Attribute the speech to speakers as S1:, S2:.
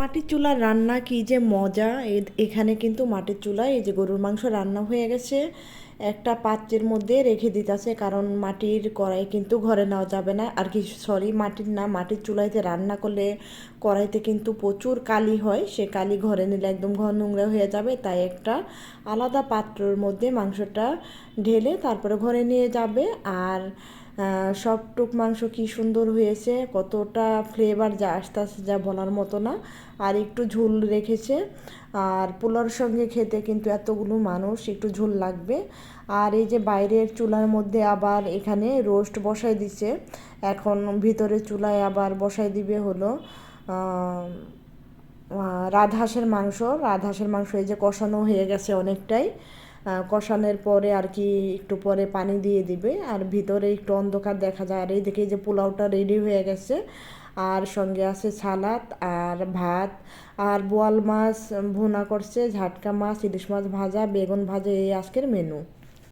S1: মাটির চুলার রান্না কি যে মজা? এখানে কিন্তু মাটির চুলায় এই যে গরুর মাংস রান্না হয়ে গেছে। একটা পাত্রের মধ্যে রেখে দিতেছে, কারণ মাটির কড়াই কিন্তু ঘরে নেওয়া যাবে না। আর কি সরি মাটির না, মাটির চুলাইতে রান্না করলে কড়াইতে কিন্তু প্রচুর কালি হয়। সে কালি ঘরে নিলে একদম ঘর নোংরা হয়ে যাবে। তাই একটা আলাদা পাত্রের মধ্যে মাংসটা ঢেলে তারপরে ঘরে নিয়ে যাবে। আর সব টুক মাংস কি সুন্দর হয়েছে, কতটা ফ্লেভার যা আস্তে আস্তে যা বলার মতো না। আর একটু ঝোল রেখেছে। আর পোলার সঙ্গে খেতে কিন্তু এতগুলো মানুষ, একটু ঝোল লাগবে। আর এই যে বাইরের চুলার মধ্যে আবার এখানে রোস্ট বসাই দিছে। এখন ভিতরে চুলায় আবার বসাই দিবে হলো রাজহাঁসের মাংস। রাজহাঁসের মাংস এই যে কষানো হয়ে গেছে অনেকটাই। কষানোর পরে আর কি একটু পরে পানি দিয়ে দিবে। আর ভিতরে একটু অন্ধকার দেখা যায়। আর এইদিকে এই যে পোলাওটা রেডি হয়ে গেছে। আর সঙ্গে আছে সালাদ ভাত আর বোয়াল মাছ ভুনা করছে, ঝাটকা মাছ, ইলিশ মাছ ভাজা, বেগুন ভাজা, এই আজকের মেনু